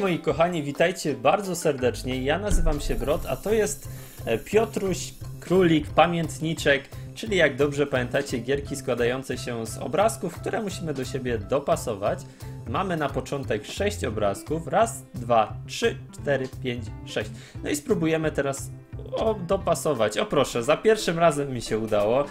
Moi kochani, witajcie bardzo serdecznie. Ja nazywam się Brod, a to jest e, Piotruś Królik Pamiętniczek, czyli jak dobrze pamiętacie, gierki składające się z obrazków, które musimy do siebie dopasować. Mamy na początek 6 obrazków. Raz, dwa, trzy, cztery, pięć, sześć. No i spróbujemy teraz o, dopasować. O proszę, za pierwszym razem mi się udało.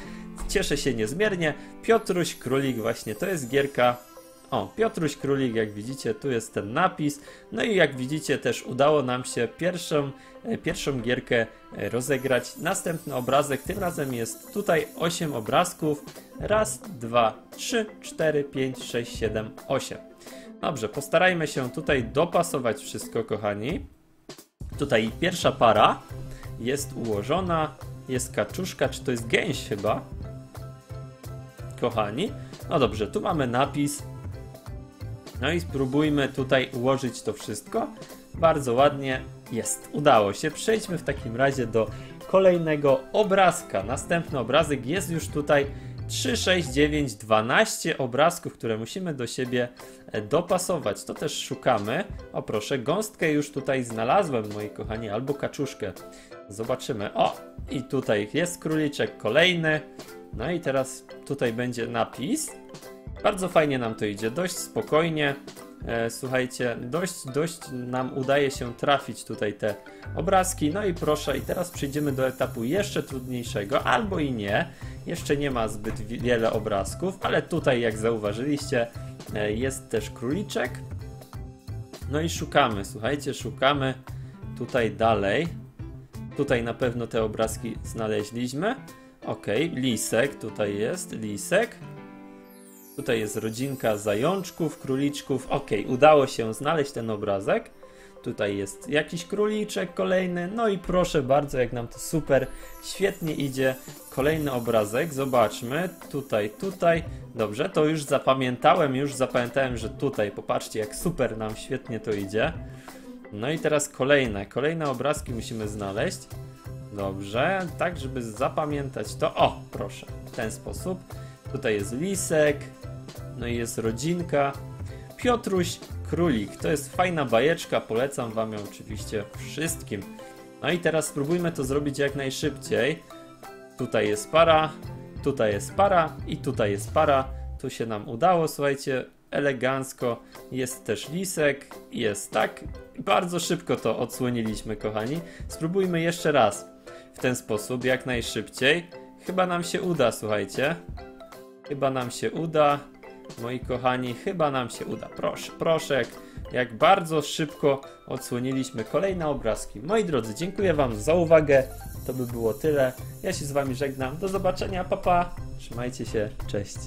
Cieszę się niezmiernie. Piotruś Królik właśnie, to jest gierka o, Piotruś Królik, jak widzicie, tu jest ten napis. No i jak widzicie, też udało nam się pierwszą, e, pierwszą gierkę e, rozegrać. Następny obrazek, tym razem jest tutaj 8 obrazków. Raz, dwa, trzy, cztery, pięć, sześć, siedem, osiem. Dobrze, postarajmy się tutaj dopasować wszystko, kochani. Tutaj pierwsza para jest ułożona. Jest kaczuszka, czy to jest gęś chyba? Kochani. No dobrze, tu mamy napis no i spróbujmy tutaj ułożyć to wszystko. Bardzo ładnie jest. Udało się. Przejdźmy w takim razie do kolejnego obrazka. Następny obrazek jest już tutaj 3, 6, 9, 12 obrazków, które musimy do siebie e, dopasować. To też szukamy. O proszę, gąstkę już tutaj znalazłem, moi kochani, albo kaczuszkę. Zobaczymy. O, i tutaj jest króliczek kolejny. No i teraz tutaj będzie napis. Bardzo fajnie nam to idzie, dość spokojnie. E, słuchajcie, dość, dość nam udaje się trafić tutaj te obrazki. No i proszę, i teraz przejdziemy do etapu jeszcze trudniejszego, albo i nie. Jeszcze nie ma zbyt wiele obrazków, ale tutaj, jak zauważyliście, e, jest też króliczek. No i szukamy, słuchajcie, szukamy tutaj dalej. Tutaj na pewno te obrazki znaleźliśmy. Ok, lisek tutaj jest, lisek. Tutaj jest rodzinka zajączków, króliczków. Ok, udało się znaleźć ten obrazek. Tutaj jest jakiś króliczek kolejny. No i proszę bardzo, jak nam to super, świetnie idzie. Kolejny obrazek, zobaczmy. Tutaj, tutaj. Dobrze, to już zapamiętałem, już zapamiętałem, że tutaj. Popatrzcie, jak super nam świetnie to idzie. No i teraz kolejne, kolejne obrazki musimy znaleźć. Dobrze, tak żeby zapamiętać to. O, proszę, w ten sposób. Tutaj jest lisek, no i jest rodzinka. Piotruś Królik. To jest fajna bajeczka, polecam wam ją oczywiście wszystkim. No i teraz spróbujmy to zrobić jak najszybciej. Tutaj jest para, tutaj jest para i tutaj jest para. Tu się nam udało, słuchajcie, elegancko. Jest też lisek, jest tak. Bardzo szybko to odsłoniliśmy, kochani. Spróbujmy jeszcze raz w ten sposób, jak najszybciej. Chyba nam się uda, słuchajcie. Chyba nam się uda. Moi kochani, chyba nam się uda. Proszę, jak, jak bardzo szybko odsłoniliśmy kolejne obrazki. Moi drodzy, dziękuję Wam za uwagę. To by było tyle. Ja się z Wami żegnam. Do zobaczenia, papa. Pa. Trzymajcie się, cześć.